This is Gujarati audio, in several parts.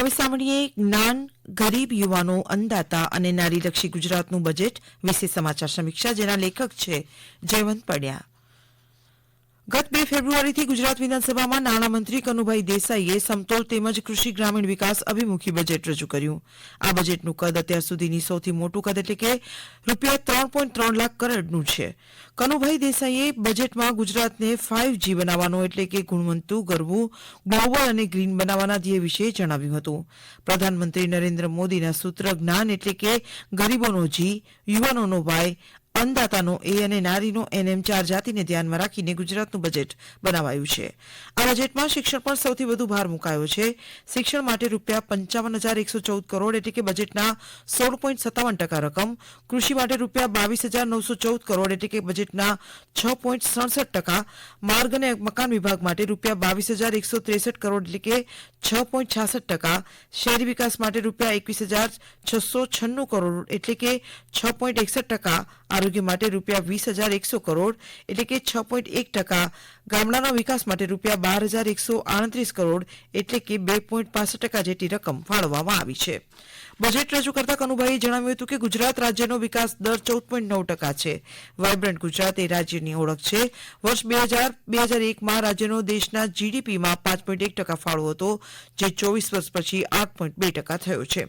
હવે સાંભળીએ જ્ઞાન, ગરીબ યુવાનો અંદાતા અને નારીલક્ષી ગુજરાતનું બજેટ વિશે સમાચાર સમીક્ષા, જેના લેખક છે જયવંત પડિયા. ગત બે ફેબ્રુઆરીથી ગુજરાત વિધાનસભામાં નાણામંત્રી કનુભાઈ દેસાઈએ સમતોલ તેમજ કૃષિ ગ્રામીણ વિકાસ અભિમુખી બજેટ રજૂ કર્યું. આ બજેટનું કદ અત્યાર સુધીની સૌથી મોટું કદ એટલે કે રૂપિયા ત્રણ પોઈન્ટ ત્રણ લાખ કરોડનું છે. કનુભાઈ દેસાઈએ બજેટમાં ગુજરાતને ફાઇવ જી બનાવવાનો એટલે કે ગુણવંતુ ગરવું ગ્લોબલ અને ગ્રીન બનાવવાના ધ્યેય વિશે જણાવ્યું હતું. પ્રધાનમંત્રી નરેન્દ્ર મોદીના સૂત્ર જ્ઞાન એટલે કે ગરીબોનો જી, યુવાનોનો વાય અન્નદાતાનો એ અને નારીનો એન એમ ચાર જાતિને ધ્યાનમાં રાખીને ગુજરાતનું બજેટ બનાવાયું છે. આ બજેટમાં શિક્ષણ પર સૌથી વધુ ભાર મુકાયો છે. શિક્ષણ માટે રૂપિયા પંચાવન હજાર એકસો ચૌદ કરોડ એટલે કે બજેટના સોળ પોઈન્ટ સત્તાવન ટકા રકમ, કૃષિ માટે રૂપિયા બાવીસ હજાર નવસો ચૌદ કરોડ એટલે કે બજેટના છ પોઈન્ટ સડસઠ ટકા, માર્ગ અને મકાન વિભાગ માટે રૂપિયા બાવીસ હજાર એકસો ત્રેસઠ કરોડ એટલે કે છ પોઈન્ટ છાસઠ ટકા, શહેરી વિકાસ માટે રૂપિયા એકવીસ હજાર છસો છન્નું કરોડ એટલે કે છ પોઈન્ટ એકસઠ ટકા આરોગ્ય માટે રૂપિયા વીસ હજાર એકસો કરોડ એટલે કે છ પોઈન્ટ એક ટકા ગામડાના વિકાસ માટે રૂપિયા બાર હજાર એકસો આડત્રીસ કરોડ એટલે કે બે પોઈન્ટ પાસઠ ટકા જેટલી રકમ ફાળવવામાં આવી છે. બજેટ રજૂ કરતા કનુભાઈએ જણાવ્યું હતું કે ગુજરાત રાજ્યનો વિકાસ દર ચૌદ પોઈન્ટ નવ ટકા છે. વાયબ્રન્ટ ગુજરાત એ રાજ્યની ઓળખ છે. વર્ષ બે હજાર બે હજાર એકમાં રાજ્યનો દેશના જીડીપીમાં પાંચ પોઈન્ટ એક ટકા ફાળો હતો, જે ચોવીસ વર્ષ પછી આઠ પોઈન્ટ બે ટકા થયો છે.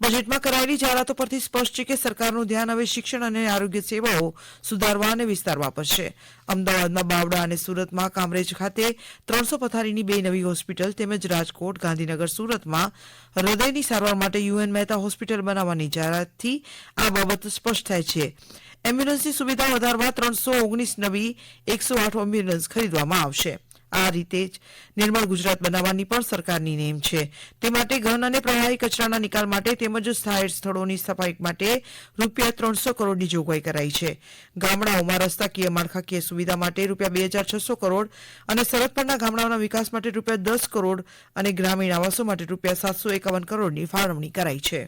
બજેટમાં કરાયેલી જાહેરાતો પરથી સ્પષ્ટ છે કે સરકારનું ધ્યાન હવે શિક્ષણ અને આરોગ્ય સેવાઓ સુધારવા અને વિસ્તારવા પર છે અમદાવાદમાં બાવડા અને સુરતમાં કામરેજ ખાતે ત્રણસો પથારીની બે નવી હોસ્પિટલ તેમજ રાજકોટ, ગાંધીનગર, સુરતમાં હૃદયની સારવાર માટે યુએન મહેતા હોસ્પિટલ બનાવવાની જાહેરાતથી આ બાબત સ્પષ્ટ થાય છે. એમ્બ્યુલન્સની સુવિધા વધારવા ત્રણસો ઓગણીસ નવી એકસો આઠ એમ્બ્યુલન્સ ખરીદવામાં આવશે. આ રીતે જ નિર્મળ ગુજરાત બનાવવાની પણ સરકારની નેમ છે. તે માટે ઘન અને પ્રવાહી કચરાના નિકાલ માટે તેમજ સ્થાયી સ્થળોની સફાઈ માટે રૂપિયા ત્રણસો કરોડની જોગવાઈ કરાઈ છે. ગામડાઓમાં રસ્તાકીય માળખાકીય સુવિધા માટે રૂપિયા બે હજાર છસો કરોડ અને સરહદ પરના ગામડાઓના વિકાસ માટે રૂપિયા દસ કરોડ અને ગ્રામીણ આવાસો માટે રૂપિયા સાતસો એકાવન કરોડની ફાળવણી કરાઈ છે.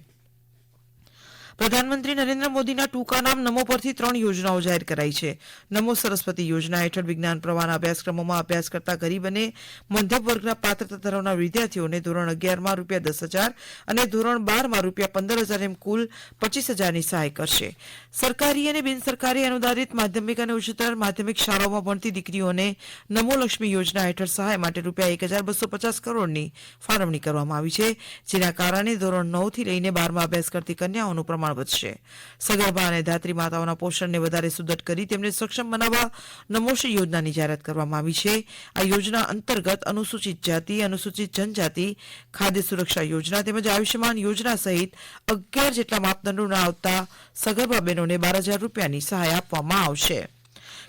પ્રધાનમંત્રી નરેન્દ્ર મોદીના ટૂંકા નામ નમો પરથી ત્રણ યોજનાઓ જાહેર કરાઈ છે. નમો સરસ્વતી યોજના હેઠળ વિજ્ઞાન પ્રવાહના અભ્યાસક્રમોમાં અભ્યાસ કરતા ગરીબ અને મધ્યમ વર્ગના પાત્રતા ધરાવનાર વિદ્યાર્થીઓને ધોરણ અગિયારમાં રૂપિયા દસ હજાર અને ધોરણ બારમાં રૂપિયા પંદર હજાર એમ કુલ પચીસ હજારની સહાય કરશે. સરકારી અને બિનસરકારી અનુદાનિત માધ્યમિક અને ઉચ્ચતર માધ્યમિક શાળાઓમાં ભણતી દીકરીઓને નમો લક્ષ્મી યોજના હેઠળ સહાય માટે રૂપિયા એક હજાર બસો પચાસ કરોડની ફાળવણી કરવામાં આવી છે, જેના કારણે ધોરણ નવથી લઈને બારમાં અભ્યાસ કરતી કન્યાઓનું પ્રમાણ વધશે સગર્ભા અને ધાત્રી માતાઓના પોષણને વધારે સુદૃઢ કરી તેમને સક્ષમ બનાવવા નમોશ્રી યોજનાની જાહેરાત કરવામાં આવી છે. આ યોજના અંતર્ગત અનુસૂચિત જાતિ, અનુસૂચિત જનજાતિ, ખાદ્ય સુરક્ષા યોજના તેમજ આયુષ્યમાન યોજના સહિત અગિયાર જેટલા માપદંડોના આવતા સગર્ભા બહેનોને બાર હજાર રૂપિયાની સહાય આપવામાં આવશે.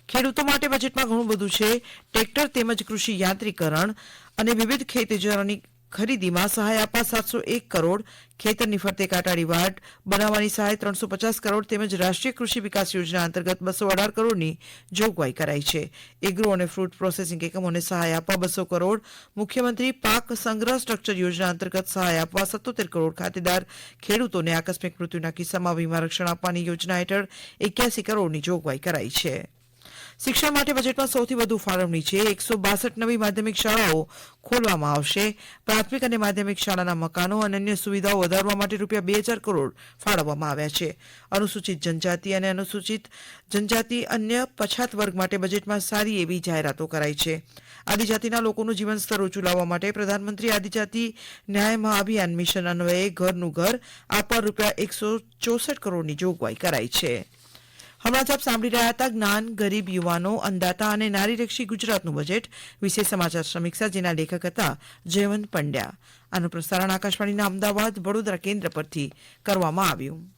ખેડૂતો માટે બજેટમાં ઘણું બધું છે. ટ્રેક્ટર તેમજ કૃષિ યાંત્રીકરણ અને વિવિધ ખેત ઇજારાની ખરીદીમાં સહાય આપવા સાતસો એક કરોડ, ખેતરની ફરતે કાંટાળી વાટ બનાવવાની સહાય ત્રણસો પચાસ કરોડ તેમજ રાષ્ટ્રીય કૃષિ વિકાસ યોજના અંતર્ગત બસો અઢાર કરોડની જોગવાઈ કરાઈ છે. એગ્રો અને ફ્રૂટ પ્રોસેસિંગ એકમોને સહાય આપવા બસો કરોડ, મુખ્યમંત્રી પાક સંગ્રહ સ્ટ્રક્ચર યોજના અંતર્ગત સહાય આપવા સત્તોતેર કરોડ ખાતેદાર ખેડૂતોને આકસ્મિક મૃત્યુના કિસ્સામાં વીમા રક્ષણ આપવાની યોજના હેઠળ એક્યાસી કરોડની જોગવાઈ કરાઈ છે. શિક્ષણ માટે બજેટમાં સૌથી વધુ ફાળવણી છે. એકસો બાસઠ નવી માધ્યમિક શાળાઓ ખોલવામાં આવશે. પ્રાથમિક અને માધ્યમિક શાળાના મકાનો અને અન્ય સુવિધાઓ વધારવા માટે રૂપિયા બે હજાર કરોડ ફાળવવામાં આવ્યા છે. અનુસૂચિત જનજાતિ અને અનુસૂચિત જનજાતિ અન્ય પછાત વર્ગ માટે બજેટમાં સારી એવી જાહેરાતો કરાઈ છે. આદિજાતિના લોકોનું જીવન સ્તર ઊંચું લાવવા માટે પ્રધાનમંત્રી આદિજાતિ ન્યાય મહાભિયાન મિશન અન્વયે ઘરનું ઘર આપવા રૂપિયા એકસો ચોસઠ કરોડની જોગવાઈ કરાઈ છે. હમણાં જ આપ સાંભળી રહ્યા હતા જ્ઞાન, ગરીબ યુવાનો અંદાતા અને નારીરક્ષી ગુજરાતનું બજેટ. વિશે સમાચાર સમીક્ષા જેના લેખક હતા જયવંત પંડ્યા. આનું પ્રસારણ આકાશવાણીના અમદાવાદ વડોદરા કેન્દ્ર પરથી કરવામાં આવ્યું.